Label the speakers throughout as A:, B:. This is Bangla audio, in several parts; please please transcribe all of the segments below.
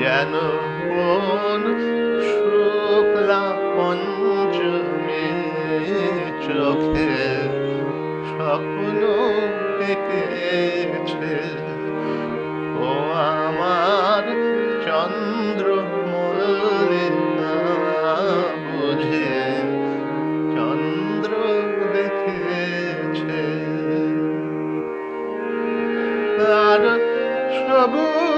A: যেন কোন শুক্লা পঞ্চমী চোখে স্বপ্ন দেখেছে। ও আমার চন্দ্র মল্লিকা বুঝে চন্দ্র দেখেছে। তার সবুজ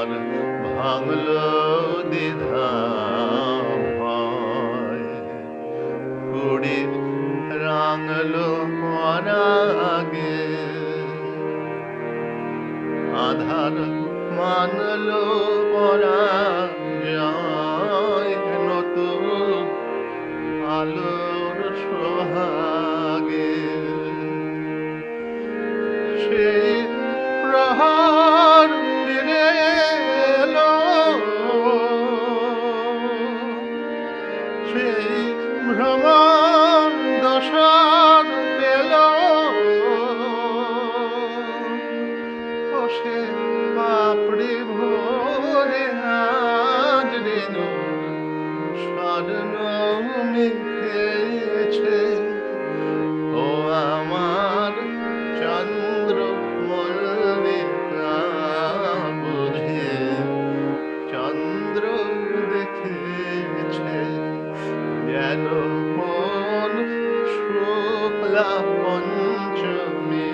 A: আমার ভাঙল দ্বিধা ভয়। কুড়ি রাঙলো পরাগে। আধার মানলো পরা যায় নতুন আলোর সোহাগে। সে ও সে পাপড়ি ভোরে আজ রেণু স্বর্ণ মিখেছে ও আমার চন্দ্র মল্লিকা, বুঝে চন্দ্র দেখেছে। যেন মন শুক্লা পঞ্চমী